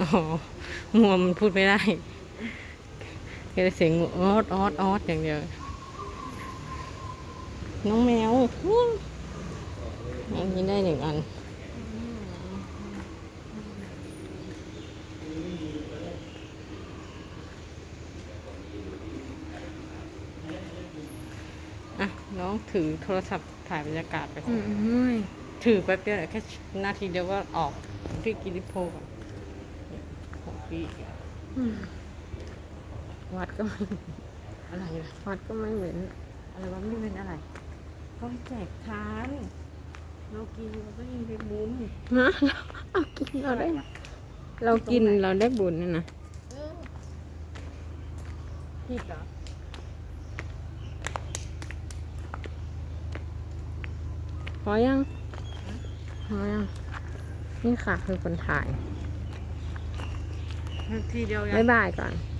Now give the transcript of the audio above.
อ๋องัวมันพูดไม่ได้แค่ได้เสียงงูออดออดออดอย่างเดียว น้องแมวอันนี้ได้หนึ่งอัน อะ น้องถือโทรศัพท์ถ่ายบรรยากาศไป อืมถือแป๊บเดียวแค่นาทีเดียวก็ออกที่กิริโพก่อนของพี่อืมวัดก็ไม่อะไรล่ะวัดก็ไม่เหม็นอะไรวะไม่เป็นอะไรเขาให้แจกทานเรากินเราก็ยิงไปบุญฮะเอากินเราได้ เรากินเราได้บุญนี่นะผิดเหรอ อยังพอยัง นี่ค่ะคือคนถ่ายนาทีเดียวยับ๊างยบายก่อนติดเลยไอ้